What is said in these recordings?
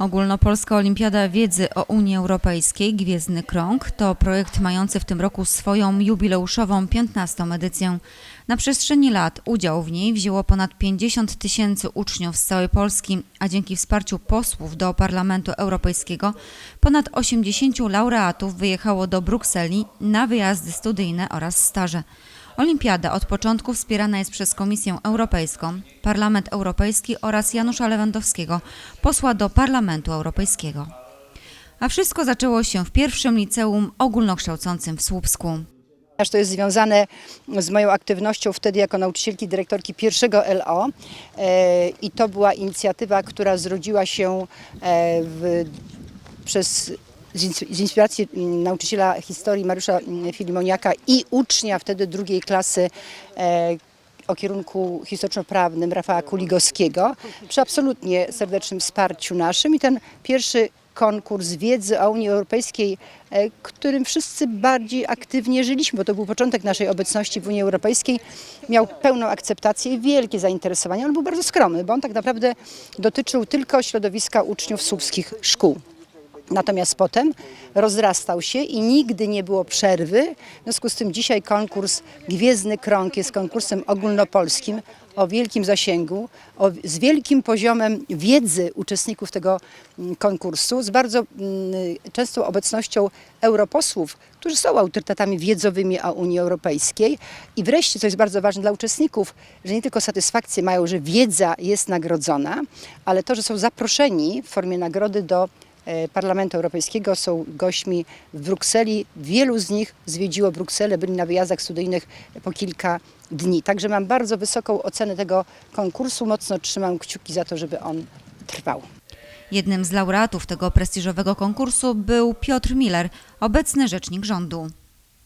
Ogólnopolska Olimpiada Wiedzy o Unii Europejskiej Gwiezdny Krąg to projekt mający w tym roku swoją jubileuszową 15. edycję. Na przestrzeni lat udział w niej wzięło ponad 50 tysięcy uczniów z całej Polski, a dzięki wsparciu posłów do Parlamentu Europejskiego ponad 80 laureatów wyjechało do Brukseli na wyjazdy studyjne oraz staże. Olimpiada od początku wspierana jest przez Komisję Europejską, Parlament Europejski oraz Janusza Lewandowskiego, posła do Parlamentu Europejskiego. A wszystko zaczęło się w pierwszym liceum ogólnokształcącym w Słupsku. Aż to jest związane z moją aktywnością wtedy jako nauczycielki dyrektorki pierwszego LO e, i to była inicjatywa, która zrodziła się e, w, przez z ins- z inspiracji mm, nauczyciela historii Mariusza mm, Filimoniaka i ucznia wtedy drugiej klasy e, o kierunku historyczno-prawnym Rafała Kuligowskiego przy absolutnie serdecznym wsparciu naszym i ten pierwszy konkurs wiedzy o Unii Europejskiej, e, którym wszyscy bardziej aktywnie żyliśmy, bo to był początek naszej obecności w Unii Europejskiej, miał pełną akceptację i wielkie zainteresowanie. On był bardzo skromny, bo on tak naprawdę dotyczył tylko środowiska uczniów słupskich szkół. Natomiast potem rozrastał się i nigdy nie było przerwy. W związku z tym dzisiaj konkurs Gwiezdny Krąg jest konkursem ogólnopolskim o wielkim zasięgu, o, z wielkim poziomem wiedzy uczestników tego mm, konkursu, z bardzo mm, częstą obecnością europosłów, którzy są autorytetami wiedzowymi o Unii Europejskiej. I wreszcie, co jest bardzo ważne dla uczestników, że nie tylko satysfakcję mają, że wiedza jest nagrodzona, ale to, że są zaproszeni w formie nagrody do Parlamentu Europejskiego, są gośćmi w Brukseli. Wielu z nich zwiedziło Brukselę, byli na wyjazdach studyjnych po kilka dni. Także mam bardzo wysoką ocenę tego konkursu. Mocno trzymam kciuki za to, żeby on trwał. Jednym z laureatów tego prestiżowego konkursu był Piotr Miller, obecny rzecznik rządu.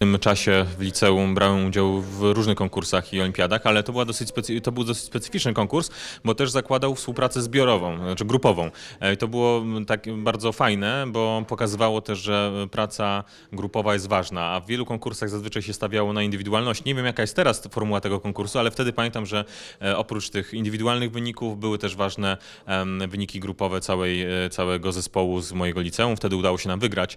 Tym czasie w liceum brałem udział w różnych konkursach i olimpiadach, ale to, była dosyć to był dosyć specyficzny konkurs, bo też zakładał współpracę zbiorową, znaczy grupową. E, I to było tak bardzo fajne, bo pokazywało też, że praca grupowa jest ważna, a w wielu konkursach zazwyczaj się stawiało na indywidualność. Nie wiem jaka jest teraz formuła tego konkursu, ale wtedy pamiętam, że e, oprócz tych indywidualnych wyników były też ważne wyniki grupowe całej, e, całego zespołu z mojego liceum. Wtedy udało się nam wygrać.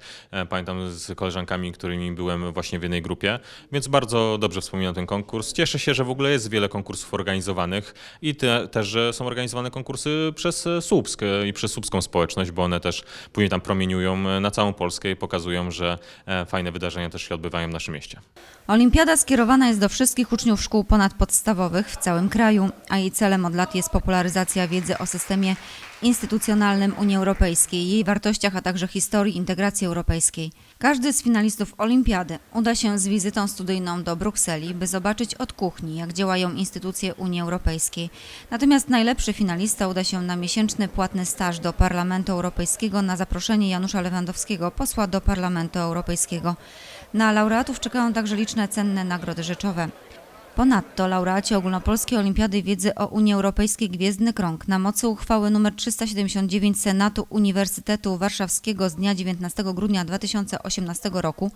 Pamiętam z koleżankami, którymi byłem właśnie w jednej grupie, więc bardzo dobrze wspominam ten konkurs. Cieszę się, że w ogóle jest wiele konkursów organizowanych i te, też, że są organizowane konkursy przez Słupsk i przez słupską społeczność, bo one też później tam promieniują na całą Polskę i pokazują, że e, fajne wydarzenia też się odbywają w naszym mieście. Olimpiada skierowana jest do wszystkich uczniów szkół ponadpodstawowych w całym kraju, a jej celem od lat jest popularyzacja wiedzy o systemie instytucjonalnym Unii Europejskiej, jej wartościach, a także historii integracji europejskiej. Każdy z finalistów Olimpiady uda się z wizytą studyjną do Brukseli, by zobaczyć od kuchni, jak działają instytucje Unii Europejskiej. Natomiast najlepszy finalista uda się na miesięczny płatny staż do Parlamentu Europejskiego na zaproszenie Janusza Lewandowskiego, posła do Parlamentu Europejskiego. Na laureatów czekają także liczne cenne nagrody rzeczowe. Ponadto laureaci Ogólnopolskiej Olimpiady Wiedzy o Unii Europejskiej Gwiezdny Krąg na mocy uchwały nr 379 Senatu Uniwersytetu Warszawskiego z dnia 19 grudnia 2018 roku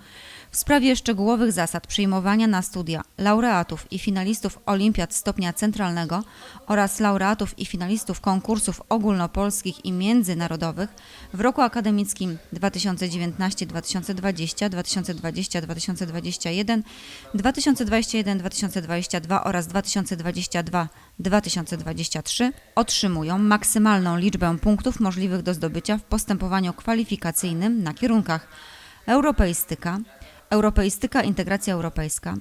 w sprawie szczegółowych zasad przyjmowania na studia laureatów i finalistów Olimpiad stopnia centralnego oraz laureatów i finalistów konkursów ogólnopolskich i międzynarodowych w roku akademickim 2019-2020, 2020-2021, 2021-2022 oraz 2022-2023 otrzymują maksymalną liczbę punktów możliwych do zdobycia w postępowaniu kwalifikacyjnym na kierunkach europeistyka, europeistyka integracja europejska,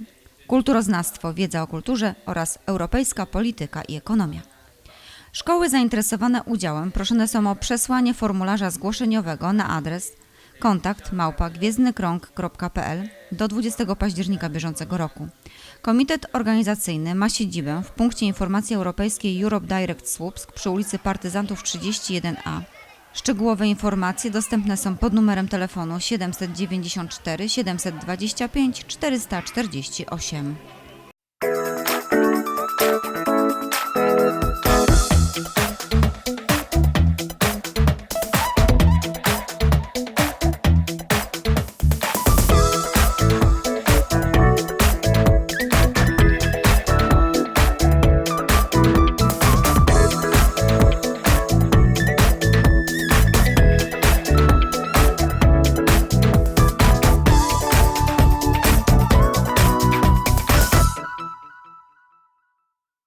kulturoznawstwo, wiedza o kulturze oraz europejska polityka i ekonomia. Szkoły zainteresowane udziałem proszone są o przesłanie formularza zgłoszeniowego na adres kontakt małpa gwiezdnykrąg.pl do 20 października bieżącego roku. Komitet organizacyjny ma siedzibę w punkcie informacji europejskiej Europe Direct Słupsk przy ulicy Partyzantów 31A. Szczegółowe informacje dostępne są pod numerem telefonu 794 725 448.